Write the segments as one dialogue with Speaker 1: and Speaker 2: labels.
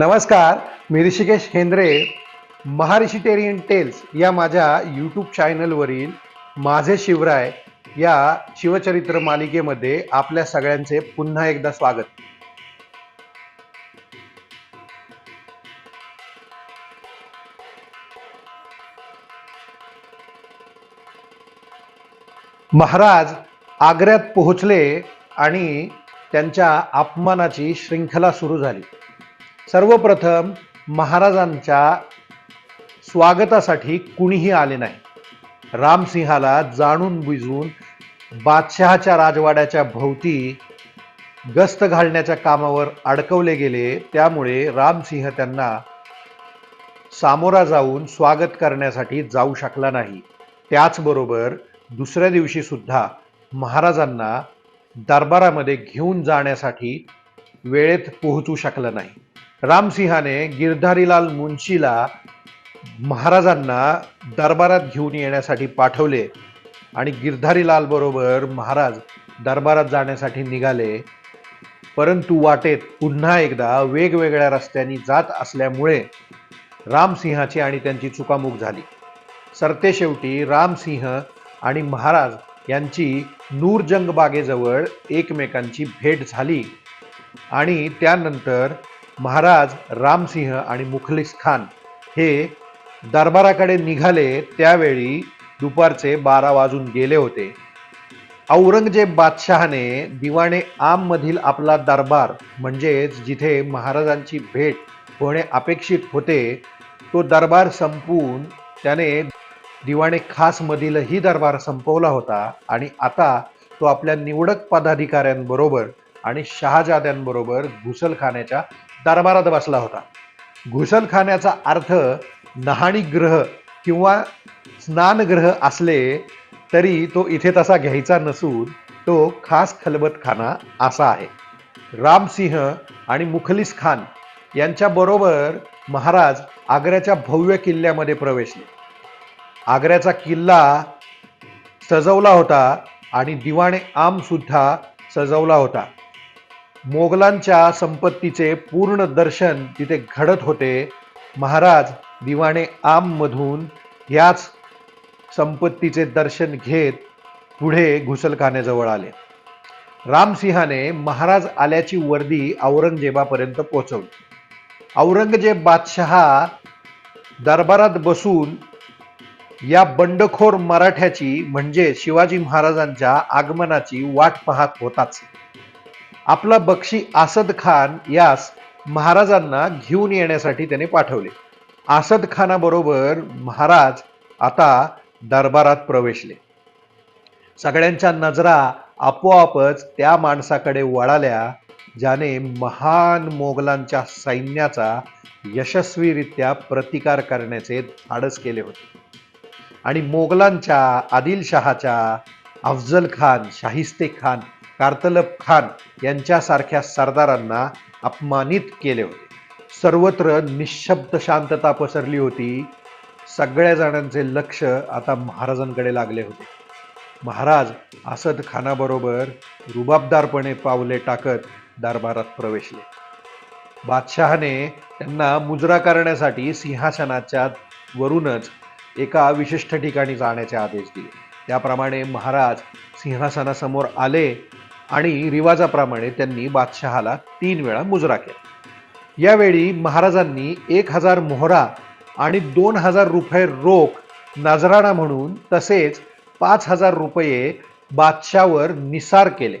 Speaker 1: नमस्कार मी Rishikesh Hendre Terrain Tales या माझ्या यूट्यूब चॅनलवरील माझे शिवराय या शिवचरित्र मालिकेमध्ये आपल्या सगळ्यांचे पुन्हा एकदा स्वागत. महाराज आग्र्यात पोहोचले आणि त्यांच्या अपमानाची शृंखला सुरू झाली. सर्वप्रथम महाराजांच्या स्वागतासाठी कुणीही आले नाही. रामसिंहाला जाणून बुजून बादशहाच्या राजवाड्याच्या भोवती गस्त घालण्याच्या कामावर अडकवले गेले. त्यामुळे रामसिंह त्यांना सामोरा जाऊन स्वागत करण्यासाठी जाऊ शकला नाही. त्याचबरोबर दुसऱ्या दिवशी सुद्धा महाराजांना दरबारामध्ये घेऊन जाण्यासाठी वेळेत पोहोचू शकलं नाही. रामसिंहाने गिरधारीलाल मुंशीला महाराजांना दरबारात घेऊन येण्यासाठी पाठवले आणि गिरधारीलाल बरोबर महाराज दरबारात जाण्यासाठी निघाले. परंतु वाटेत पुन्हा एकदा वेगवेगळ्या रस्त्यांनी जात असल्यामुळे रामसिंहाची आणि त्यांची चुकामुक झाली. सरतेशेवटी रामसिंह आणि महाराज यांची नूरजंग बागेजवळ एकमेकांची भेट झाली आणि त्यानंतर महाराज रामसिंह आणि मुखलिस खान हे दरबाराकडे निघाले त्यावेळी दुपारचे बारा वाजून गेले होते. औरंगजेब बादशहाने दिवाणे आममधील आपला दरबार म्हणजेच जिथे महाराजांची भेट होणे अपेक्षित होते तो दरबार संपवून त्याने दिवाणे खासमधीलही दरबार संपवला होता आणि आता तो आपल्या निवडक पदाधिकाऱ्यांबरोबर आणि शहाजाद्यांबरोबर घुसलखान्याच्या दरबारात बसला होता. घुसलखान्याचा अर्थ नहाणी ग्रह किंवा स्नानग्रह असले तरी तो इथे तसा घ्यायचा नसून तो खास खलबतखाना असा आहे. रामसिंह आणि मुखलिस खान यांच्याबरोबर महाराज आग्र्याच्या भव्य किल्ल्यामध्ये प्रवेशले. आग्र्याचा किल्ला सजवला होता आणि दिवाणे आमसुद्धा सजवला होता. मोगलांच्या संपत्तीचे पूर्ण दर्शन तिथे घडत होते. महाराज दिवाणे आममधून याच संपत्तीचे दर्शन घेत पुढे घुसलखान्याजवळ आले. रामसिंहाने महाराज आल्याची वर्दी औरंगजेबापर्यंत पोहोचवली. औरंगजेब बादशहा दरबारात बसून या बंडखोर मराठ्याची म्हणजे शिवाजी महाराजांच्या आगमनाची वाट पाहत होताच. आपला बक्षी आसद खान यास महाराजांना घेऊन येण्यासाठी त्याने पाठवले. आसद खानाबरोबर महाराज आता दरबारात प्रवेशले. सगळ्यांच्या नजरा आपोआपच त्या माणसाकडे वळाल्या ज्याने महान मोगलांच्या सैन्याचा यशस्वीरित्या प्रतिकार करण्याचे धाडस केले होते. आणि मोगलांच्या आदिलशहाच्या अफजल खान शाहिस्ते खान कार्तलब खान यांच्यासारख्या सरदारांना अपमानित केले होते. सर्वत्र निशब्द शांतता पसरली होती. सगळ्या जणांचे लक्ष आता महाराजांकडे लागले होते. महाराज असद खानाबरोबर रुबाबदारपणे पावले टाकत दरबारात प्रवेशले. बादशहाने त्यांना मुजरा करण्यासाठी सिंहासनाच्या वरूनच एका विशिष्ट ठिकाणी जाण्याचे आदेश दिले. त्याप्रमाणे महाराज सिंहासनासमोर आले आणि रिवाजाप्रमाणे त्यांनी बादशहाला तीन वेळा मुजरा केला. यावेळी महाराजांनी एक हजार मोहरा आणि दोन हजार रुपये रोख नजराणा म्हणून तसेच पाच हजार रुपये बादशावर निसार केले.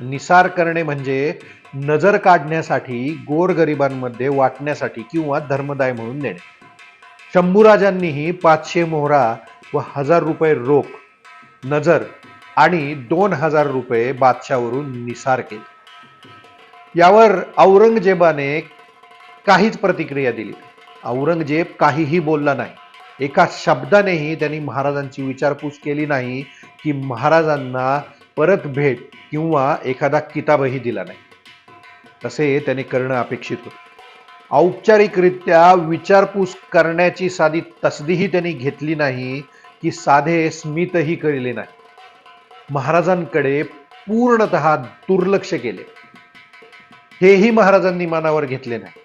Speaker 1: निसार करणे म्हणजे नजर काढण्यासाठी गोरगरिबांमध्ये वाटण्यासाठी किंवा धर्मदाय म्हणून देणे शंभूराजांनीही पाचशे मोहरा व हजार रुपये रोख नजर आणि दोन हजार रुपये बादशावरून निसार केले. यावर औरंगजेबाने काहीच प्रतिक्रिया दिली. औरंगजेब काहीही बोलला नाही. एका शब्दानेही त्यांनी महाराजांची विचारपूस केली नाही की महाराजांना परत भेट किंवा एखादा किताबही दिला नाही. तसे त्याने करणं अपेक्षित होतं. औपचारिकरित्या विचारपूस करण्याची साधी तसदीही त्यांनी घेतली नाही की साधे स्मितही कळले नाही. महाराजांकडे पूर्णत दुर्लक्ष केले. हेही महाराजांनी मानावर घेतले नाही.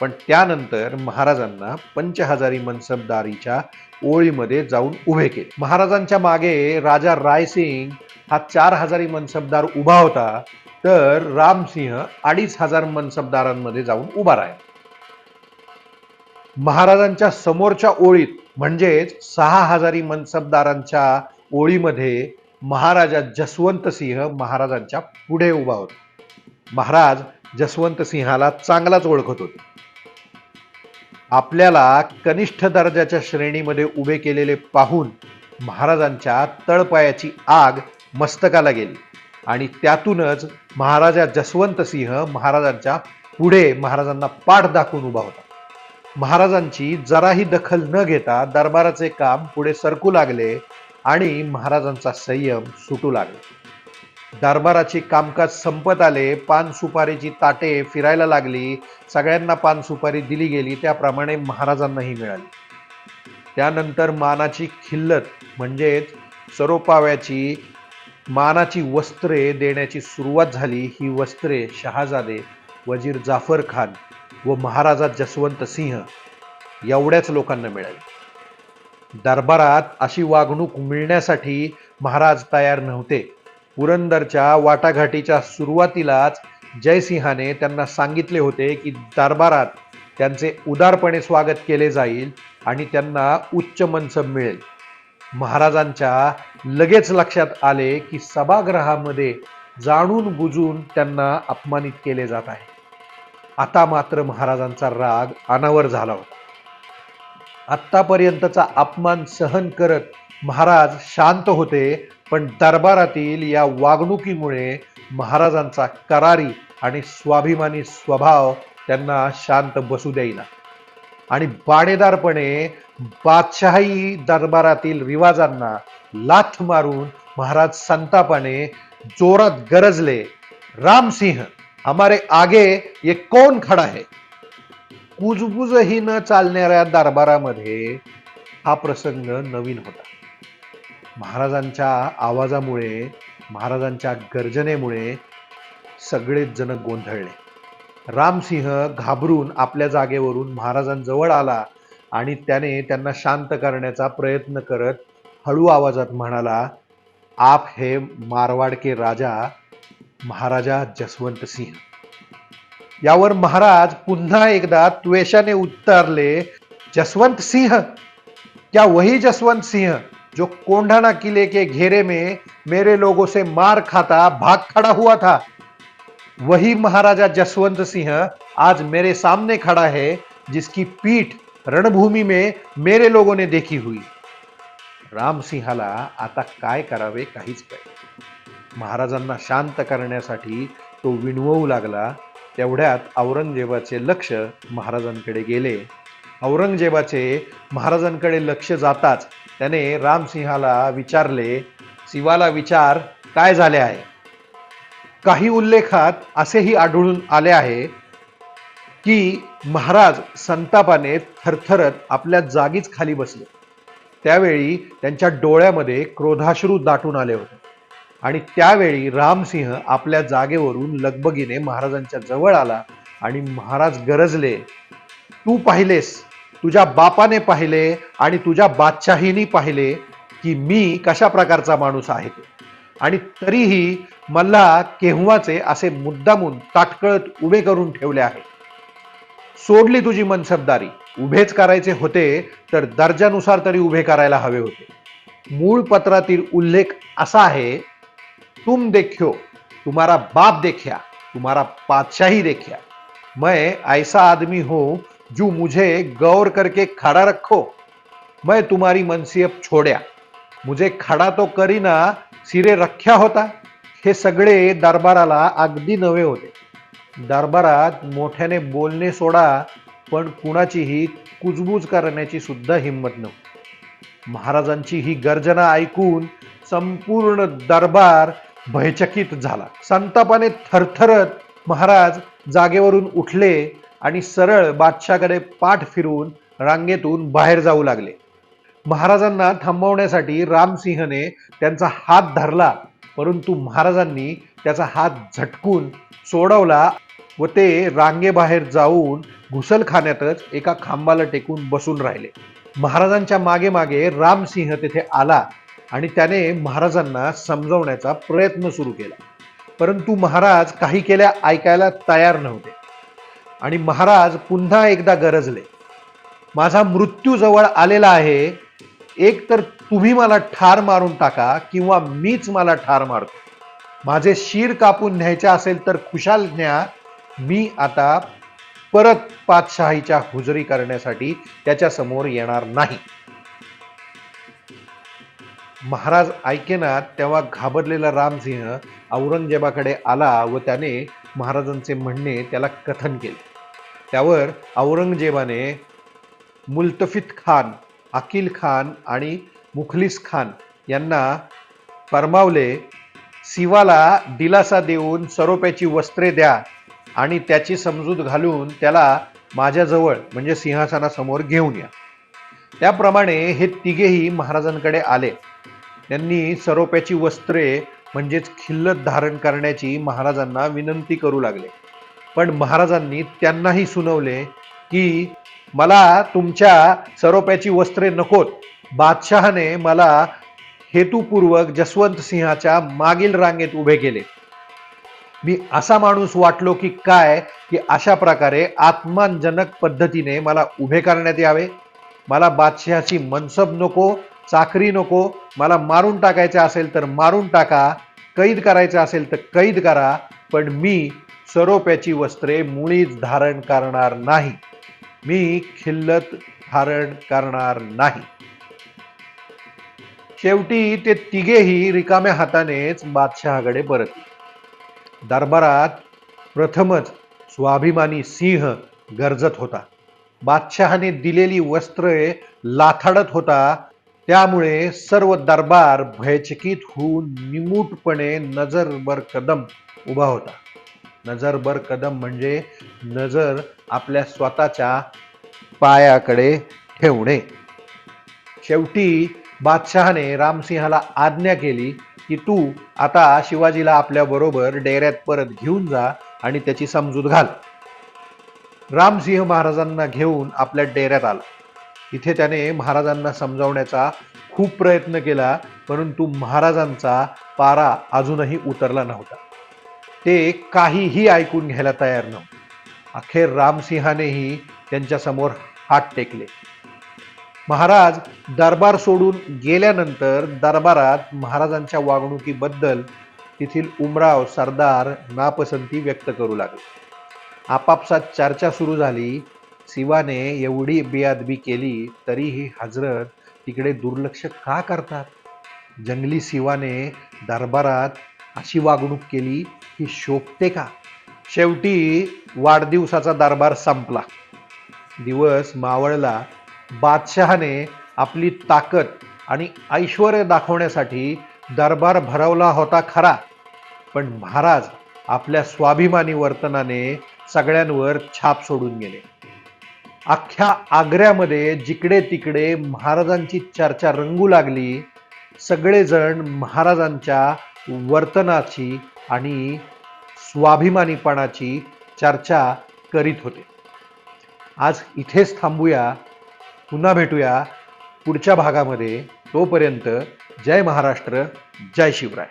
Speaker 1: पण त्यानंतर महाराजांना पंचहजारी मनसबदारीच्या ओळीमध्ये जाऊन उभे केले. महाराजांच्या मागे राजा रायसिंग हा चार हजारी मनसबदार उभा होता तर रामसिंह अडीच हजार मनसबदारांमध्ये जाऊन उभा राहिला. महाराजांच्या समोरच्या ओळीत म्हणजेच सहा हजारी मनसबदारांच्या ओळीमध्ये महाराजा जसवंत सिंह महाराजांच्या पुढे उभा होता. महाराज जसवंत सिंहाला चांगलाच ओळखत होते. आपल्याला कनिष्ठ दर्जाच्या श्रेणीमध्ये उभे केलेले पाहून महाराजांच्या तळपायाची आग मस्तकाला गेली आणि त्यातूनच महाराजा जसवंत सिंह महाराजांच्या पुढे महाराजांना पाठ दाखवून उभा होता. महाराजांची जराही दखल न घेता दरबाराचे काम पुढे सरकू लागले आणि महाराजांचा संयम सुटू लागला. दरबाराचे कामकाज संपत आले पान सुपारीची ताटे फिरायला लागली सगळ्यांना पान सुपारी दिली गेली त्याप्रमाणे महाराजांनाही मिळाली. त्यानंतर मानाची खिल्लत म्हणजेच सरोपाव्याची मानाची वस्त्रे देण्याची सुरुवात झाली. ही वस्त्रे शहाजादे वजीर जाफर खान व महाराजा जसवंत सिंह एवढ्याच लोकांना मिळाली. दरबारात अशी वागणूक मिळण्यासाठी महाराज तयार नव्हते. पुरंदरच्या वाटाघाटीच्या सुरुवातीलाच जयसिंहाने त्यांना सांगितले होते की दरबारात त्यांचे उदारपणे स्वागत केले जाईल आणि त्यांना उच्च मंच मिळेल. महाराजांच्या लगेच लक्षात आले की सभागृहामध्ये जाणून बुजून त्यांना अपमानित केले जात आहे. आता मात्र महाराजांचा राग अनावर झाला होता. आत्तापर्यंतचा अपमान सहन करत महाराज शांत होते पण दरबारातील या वागणुकीमुळे महाराजांचा करारी आणि स्वाभिमानी स्वभाव त्यांना शांत बसू देईना. आणि बाणेदारपणे बादशाही दरबारातील रिवाजांना लाथ मारून महाराज संतापाने जोरात गरजले रामसिंह हमारे आगे ये कौन खडा है? कुजबुजही न चालणाऱ्या दरबारामध्ये हा प्रसंग नवीन होता. महाराजांच्या आवाजामुळे महाराजांच्या गर्जनेमुळे सगळेच जण गोंधळले. रामसिंह घाबरून आपल्या जागेवरून महाराजांजवळ आला आणि त्याने त्यांना शांत करण्याचा प्रयत्न करत हळू आवाजात म्हणाला आप हे मारवाड के राजा महाराजा जसवंत सिंह. यावर महाराज पुन्हा एकदा त्वेषाने उत्तरले जसवंत सिंह. क्या वही जसवंत सिंह जो कोंढाना किले के घेरे में मेरे लोगों से मार खाता भाग खड़ा हुआ था? वही महाराजा जसवंत सिंह आज मेरे सामने खड़ा है जिसकी पीठ रणभूमि में मेरे लोगों ने देखी हुई। रामसिंहाला आता काय करावे काहीच काय महाराजांना शांत करण्यासाठी तो विणवू लागला तेवढ्यात औरंगजेबाचे लक्ष महाराजांकडे गेले. औरंगजेबाचे महाराजांकडे लक्ष जाताच त्याने रामसिंहाला विचारले शिवाला विचार काय झाले आहे? काही उल्लेखात असेही आढळून आले आहे की महाराज संतापाने थरथरत आपल्या जागीच खाली बसले. त्यावेळी त्यांच्या डोळ्यामध्ये क्रोधाश्रू दाटून आले होते. आणि त्यावेळी रामसिंह आपल्या जागेवरून लगबगीने महाराजांच्या जवळ आला आणि महाराज गरजले तू पाहिलेस तुझ्या बापाने पाहिले आणि तुझ्या बादशाहीनी पाहिले की मी कशा प्रकारचा माणूस आहे. आणि तरीही मला केव्हाचे असे मुद्दामून ताटकळत उभे करून ठेवले आहे. सोडली तुझी मनसबदारी उभेच करायचे होते तर दर्जानुसार तरी उभे करायला हवे होते. मूळ पत्रातील उल्लेख असा आहे तुम देखो तुम्हारा बाप देखा तुम्हारा पादशाही देखा मैं ऐसा आदमी हूं जो मुझे गौर करके खड़ा रखो। मैं तुम्हारी मनसियत छोड्या। मुझे खडा तो करीना सिरे रख्या होता। हे सगळे दरबाराला अगदी नवे होते। दरबारात मोठ्याने बोलणे सोडा पण कुणाचीही कुजबूज करण्याची सुद्धा हिंमत नव्हती. महाराजांची ही गर्जना ऐकून संपूर्ण दरबार भयचकित झाला. संतापाने थरथरत महाराज जागेवरून उठले आणि सरळ बादशाकडे पाठ फिरून रांगेतून बाहेर जाऊ लागले. महाराजांना थांबवण्यासाठी रामसिंहने त्यांचा हात धरला परंतु महाराजांनी त्याचा हात झटकून सोडवला व ते रांगेबाहेर जाऊन घुसलखान्यातच एका खांबाला टेकून बसून राहिले. महाराजांच्या मागे मागे रामसिंह तेथे आला. आणि त्याने महाराजांना समजवण्याचा प्रयत्न सुरू केला. परंतु महाराज काही केल्या ऐकायला तयार नव्हते. आणि महाराज पुन्हा एकदा गरजले. माझा मृत्यू जवळ आलेला आहे. एक तर तुम्ही मला ठार मारून टाका किंवा मीच मला ठार मारतो. माझे शिर कापून न्यायचे असेल तर खुशाल न्या. मी आता परत पातशाहीच्या हुजरी करण्यासाठी त्याच्यासमोर येणार नाही. महाराज ऐकेनात तेव्हा घाबरलेला रामसिंह औरंगजेबाकडे आला व त्याने महाराजांचे म्हणणे त्याला कथन केले. त्यावर औरंगजेबाने मुल्तफित खान अकिल खान आणि मुखलिस खान यांना परमावले शिवाला दिलासा देऊन सरोप्याची वस्त्रे द्या आणि त्याची समजूत घालून त्याला माझ्याजवळ म्हणजे सिंहासनासमोर घेऊन या. त्याप्रमाणे हे तिघेही महाराजांकडे आले. त्यांनी सरोप्याची वस्त्रे म्हणजेच खिल्लत धारण करण्याची महाराजांना विनंती करू लागले. पण महाराजांनी त्यांनाही सुनवले की मला तुमच्या सरोप्याची वस्त्रे नकोत. बादशहाने मला हेतुपूर्वक जसवंत सिंहाच्या मागील रांगेत उभे केले. मी असा माणूस वाटलो की काय की अशा प्रकारे आत्मानजनक पद्धतीने मला उभे करण्यात यावे. मला बादशहाची मनसब नको चाकरी नको मला मारून टाकायचे असेल तर मारून टाका कैद करायचे असेल तर कैद करा पण मी सरोप्याची वस्त्रे मुळीच धारण करणार नाही. मी खिल्लत धारण करणार नाही. शेवटी ते तिघेही रिकाम्या हातानेच बादशहाकडे परतले दरबारात प्रथमच स्वाभिमानी सिंह गरजत होता. बादशहाने दिलेली वस्त्रे लाथाडत होता त्यामुळे सर्व दरबार भयचकित होऊन निमूटपणे नजरबर कदम उभा होता. नजरबर कदम म्हणजे नजर आपल्या स्वतःच्या पायाकडे ठेवणे. शेवटी बादशहाने रामसिंहाला आज्ञा केली की तू आता शिवाजीला आपल्या बरोबर डेऱ्यात परत घेऊन जा आणि त्याची समजूत घाल. रामसिंह महाराजांना घेऊन आपल्या डेऱ्यात आला. इथे त्याने महाराजांना समजावण्याचा खूप प्रयत्न केला परंतु महाराजांचा पारा अजूनही उतरला नव्हता. ते काहीही ऐकून घ्यायला तयार नव्हते. अखेर रामसिंहानेही त्यांच्यासमोर हात टेकले. महाराज दरबार सोडून गेल्यानंतर दरबारात महाराजांच्या वागणुकीबद्दल तेथील उमराव सरदार नापसंती व्यक्त करू लागले. आपापसात चर्चा सुरू झाली. शिवाने एवढी बेअदबी केली तरीही हजरत तिकडे दुर्लक्ष का करतात? जंगली शिवाने दरबारात अशी वागणूक केली की शोभते का? शेवटी वाढदिवसाचा दरबार संपला. दिवस मावळला. बादशहाने आपली ताकद आणि ऐश्वर दाखवण्यासाठी दरबार भरवला होता खरा. पण महाराज आपल्या स्वाभिमानी वर्तनाने सगळ्यांवर छाप सोडून गेले. अख्ख्या आग्र्यामध्ये जिकडे तिकडे महाराजांची चर्चा रंगू लागली सगळेजण महाराजांच्या वर्तनाची आणि स्वाभिमानीपणाची चर्चा करीत होते. आज इथेच थांबूया पुन्हा भेटूया पुढच्या भागामध्ये. तोपर्यंत जय महाराष्ट्र जय शिवराय.